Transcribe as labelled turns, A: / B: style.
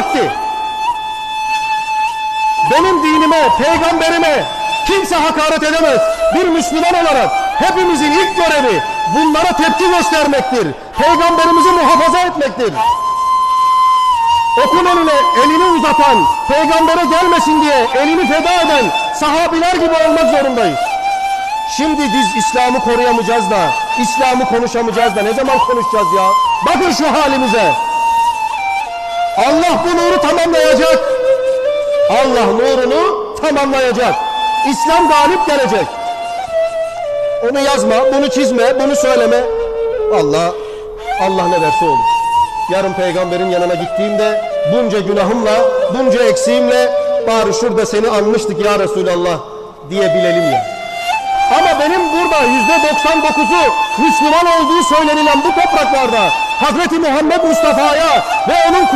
A: etti. Benim dinime, peygamberime kimse hakaret edemez. Bir Müslüman olarak hepimizin ilk görevi bunlara tepki göstermektir. Peygamberimizi muhafaza etmektir. Okul önüne elini uzatan, peygambere gelmesin diye elini feda eden sahabiler gibi olmak zorundayız. Şimdi biz İslam'ı koruyamayacağız da, İslam'ı konuşamayacağız da ne zaman konuşacağız ya? Bakın şu halimize. Allah bu nuru tamamlayacak. Allah nurunu tamamlayacak. İslam galip gelecek. Onu yazma, bunu çizme, bunu söyleme. Allah, Allah ne derse olur. Yarın peygamberin yanına gittiğimde bunca günahımla, bunca eksiğimle bari şurada seni anmıştık ya Resulallah diyebilelim ya. Ama benim burada yüzde 99'u Müslüman olduğu söylenilen bu topraklarda Hazreti Muhammed Mustafa'ya ve onun